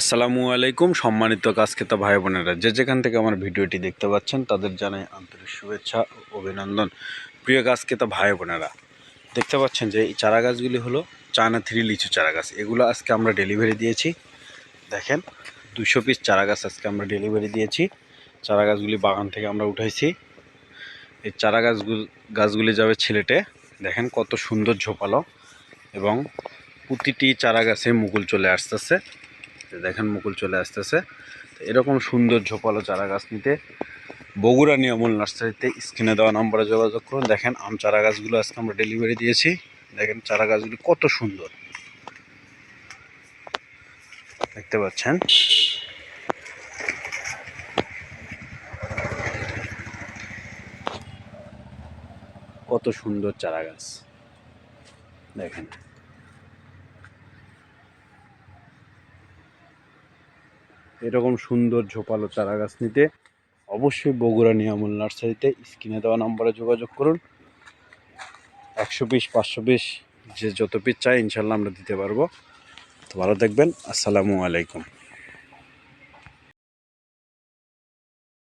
আসসালামু আলাইকুম সম্মানিত কাজকেতা ভাই বোনেরা যে যেখান থেকে আমার ভিডিওটি দেখতে পাচ্ছেন, তাদের জানাই আন্তরিক শুভেচ্ছা ও অভিনন্দন। প্রিয় গাছকেতা ভাই বোনেরা দেখতে পাচ্ছেন যে এই চারা গাছগুলি হলো চায়না থ্রি লিচু চারা গাছ এগুলো আজকে আমরা ডেলিভারি দিয়েছি। দেখেন দুশো পিস চারা গাছ আজকে আমরা ডেলিভারি দিয়েছি। চারা গাছগুলি বাগান থেকে আমরা উঠাইছি। এই চারা গাছগুলো গাছগুলি যাবে ছেলেটে। দেখেন কত সুন্দর ঝোপালো এবং প্রতিটি চারা গাছে মুকুল চলে আসতেছে। তো দেখেন মুকুল চলে আসতেছে। এরকম সুন্দর ঝোপালো চারা গাছ নিতে বগুড়া নিয়মূল নার্সারিতে স্ক্রিনে দেওয়া নম্বরে যোগাযোগ করুন। দেখেন আম চারা গাছগুলো আজকে আমরা ডেলিভারি দিয়েছি। দেখেন চারা গাছগুলি কত সুন্দর। দেখতে পাচ্ছেন। কত সুন্দর চারা গাছ দেখেন। এরকম সুন্দর ঝোপালো চারা গাছ নিতে অবশ্যই বগুড়া নিয়ামুল নার্সারিতে স্ক্রিনে দেওয়া নম্বরে যোগাযোগ করুন। একশো পিস পাঁচশো পিস যে যত পিস চাই ইনশাল্লাহ আমরা দিতে পারব। তো ভালো থাকবেন। আসসালামু আলাইকুম।